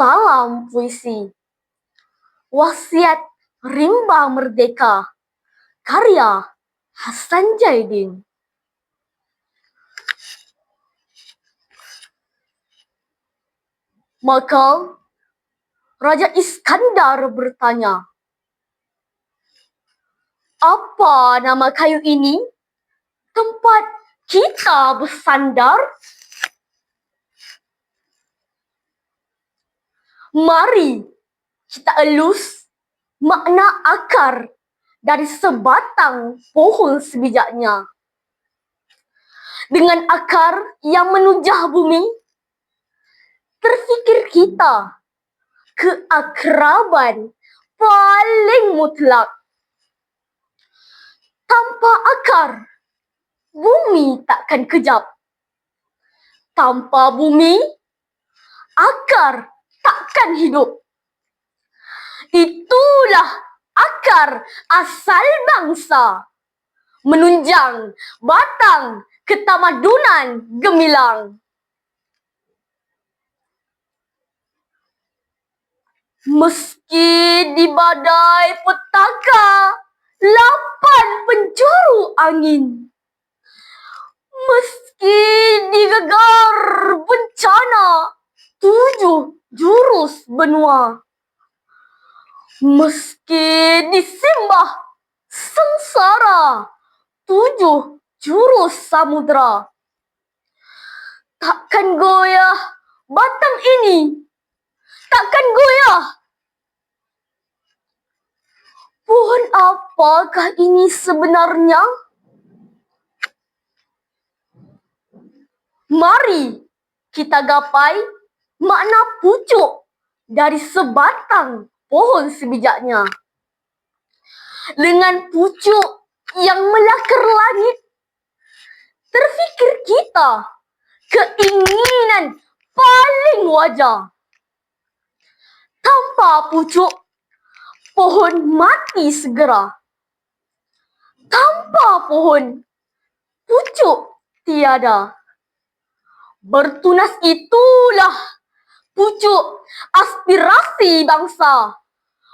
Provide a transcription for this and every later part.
Salam puisi. Wasiat Rimba Merdeka. Karya Hasan Jaidin. Maka Raja Iskandar bertanya, Apa nama kayu ini? Tempat kita bersandar? Mari kita elus makna akar dari sebatang pohon sebijaknya. Dengan akar yang menujah bumi, terfikir kita keakraban paling mutlak. Tanpa akar, bumi takkan kejap. Tanpa bumi, akar takkan hidup. Itulah akar asal bangsa. Menunjang batang ketamadunan gemilang. Meski di badai petaka, lapan penjuru angin. Meski digegar bencana, tujuh jurus benua. Meski disimbah sengsara, tujuh jurus samudra. Takkan goyah batang ini takkan goyah. Pohon apakah ini sebenarnya? Mari kita gapai makna pucuk dari sebatang pohon sebijaknya. Dengan pucuk yang melakar langit, terfikir kita keinginan paling wajar tanpa pucuk, pohon mati segera. Tanpa pohon, pucuk tiada. Bertunas itulah pucuk aspirasi bangsa.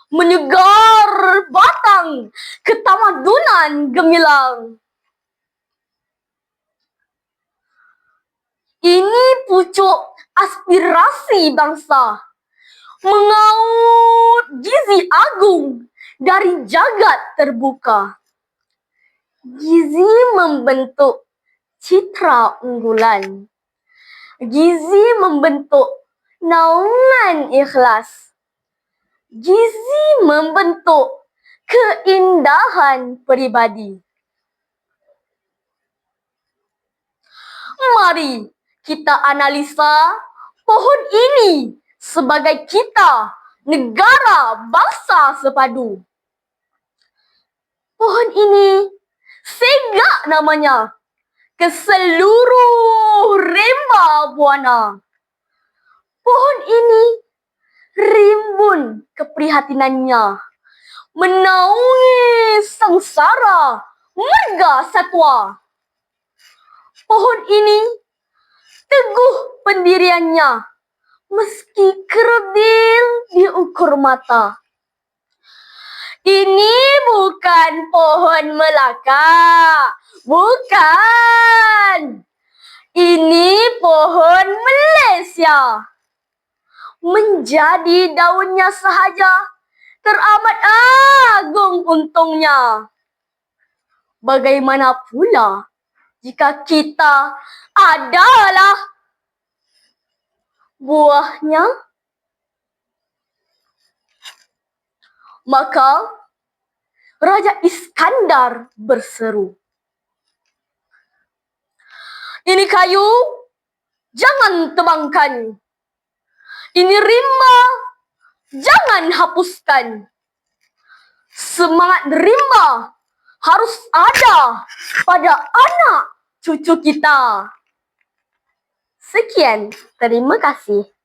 Menyegar batang ketamadunan gemilang. Ini pucuk aspirasi bangsa mengaut gizi agung dari jagat terbuka. Gizi membentuk citra unggulan. Gizi membentuk naungan ikhlas. Gizi membentuk keindahan peribadi. Mari kita analisa pohon ini sebagai kita, negara, bangsa sepadu. Pohon ini segak namanya ke seluruh rimba buana. Pohon ini rimbun keprihatinannya menaungi sengsara marga satwa. Pohon ini teguh pendiriannya meski kerdil diukur mata. Ini bukan pohon Melaka. Bukan. Ini pohon Malaysia. Menjadi daunnya sahaja teramat agung untungnya. Bagaimana pula jika kita adalah buahnya, maka Raja Iskandar berseru. Ini kayu, jangan tebangkan. Ini rimba, jangan hapuskan. Semangat rimba harus ada pada anak cucu kita. Sekian, terima kasih.